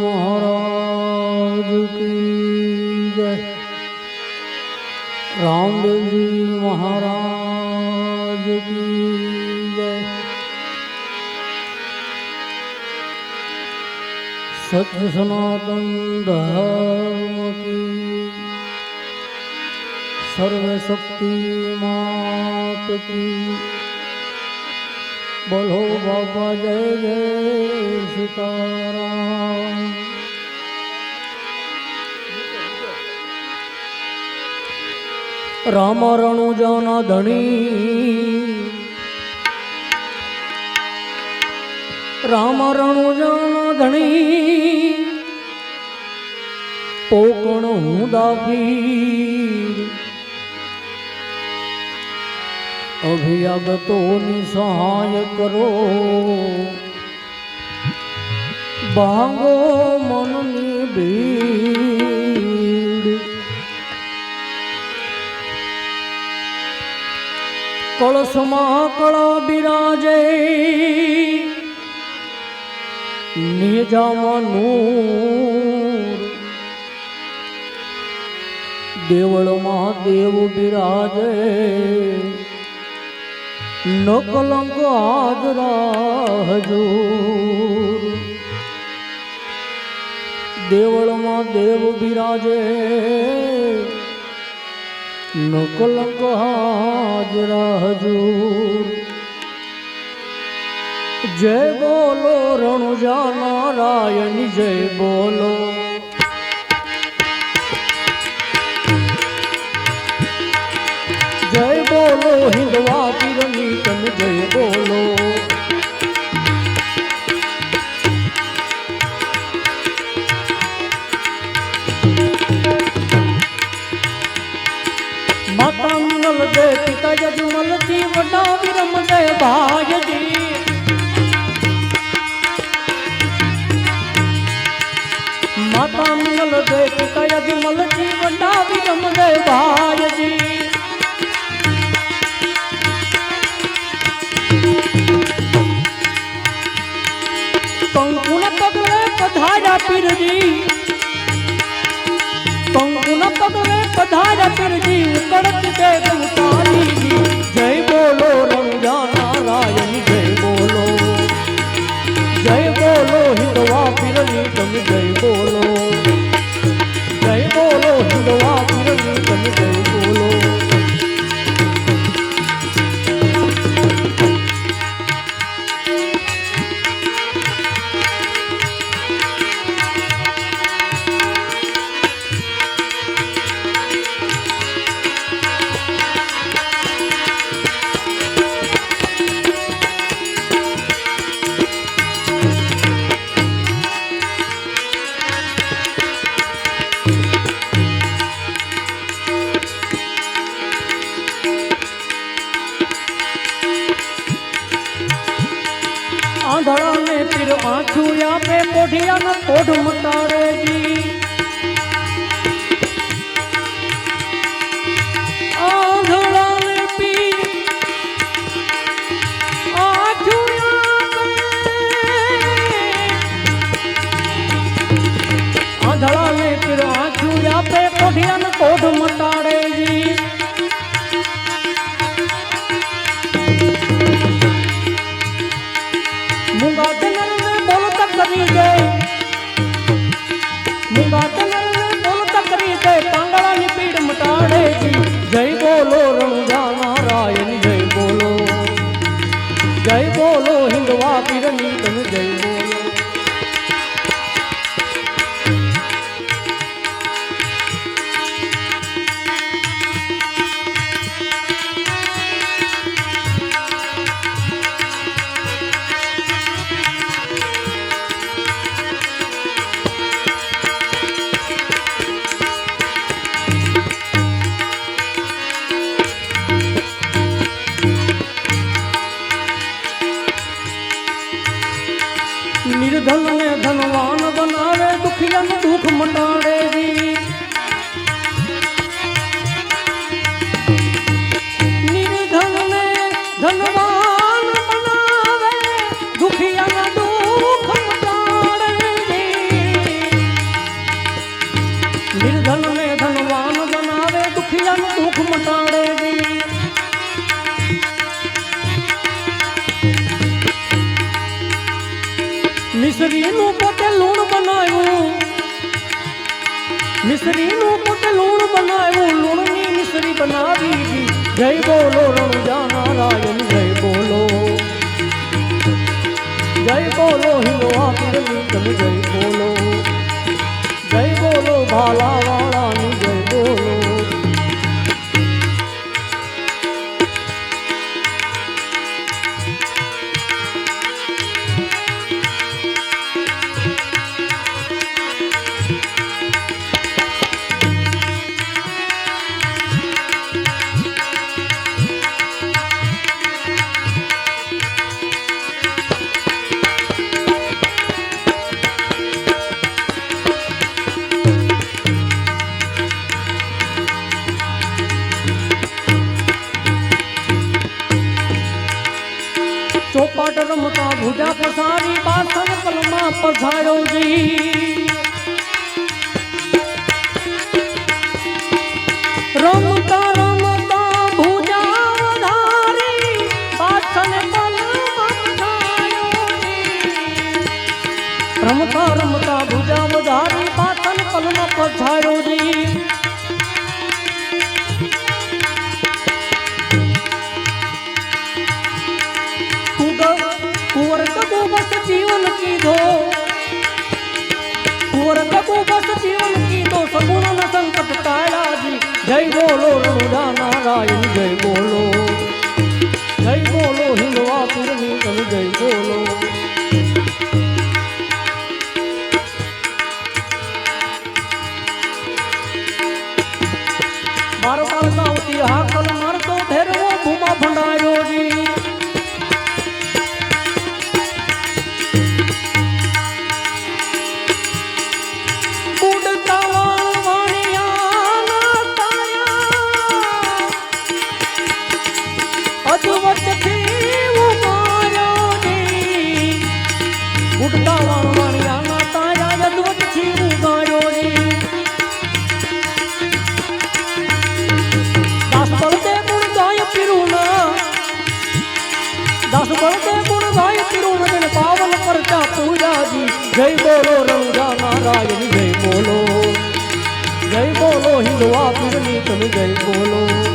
મહારાજ કી જય રામદેવજી મહારાજ કી જય સત્ય સનાતન ધર્મ કી સર્વ શક્તિ માત કી બોલો બાબા જય જય સીતારામ. રામ રણુજાના ધણી. રામ રણુજાના ધણી. કોકણ હું દાફી. અભિયાગતોની સહાય કરો ભાંગો મનની ભીડ કળશમાં કળ બિરાજે નિજામનું દેવળમાં દેવ બિરાજે નકલંક હાજરા હજૂર દેવળમાં દેવ બિરાજે નકલંક હાજરા હજૂર જય બોલો, રણુજા નારાયણ, જય બોલો. બોલો હિન્દવા પીરની તમે જય બોલો. માતા મિનલ દે પિતા યજમલ જી વડા વિરમ જય ભાયજી કંકુના પગલે પધાર્યા પીરજી. કંકુના પગલે પધાર્યા પીરજી. ઉકળત દેખ ઉતારીજી જય બોલો રંજા નારાયણ જય બોલો. જય બોલો હિંદવા પીરની જય બોલો. આંખું આપે કોઢિયાનો કોઢ મટાડે જી. નિર્ધન ને ધનવાન બનાવે દુખિયાનું દુઃખ મટાડે નિર્ધન ને ધનવાન પોતે લૂણ બનાવ્યું. મિશ્રીનું પોતે લૂણ બનાવ્યું. લૂણની મિશ્રી બનાવી દી જય બોલો રણુજા નારાયણ જય બોલો. જય બોલો હિંદવા પીરની તમે જય બોલો. જય બોલો ભાલાવાળાની, જય બોલો. ભુજા પસારી બાસન પલમાં પસાયો જી. રમતા રમતા ભુજા વધારી બાસન પલમાં પસાયો જી. રમતા રમતા કીધો. કુંવર કબુ બસ જીવન કીધો. સગુણ સંકટ ટાળાજી જય બોલો રણુજા નારાયણ જય બોલો જય બોલો રંગા નારાયણ જય બોલો. જય બોલો હિંદવા પીરની તમે જય બોલો.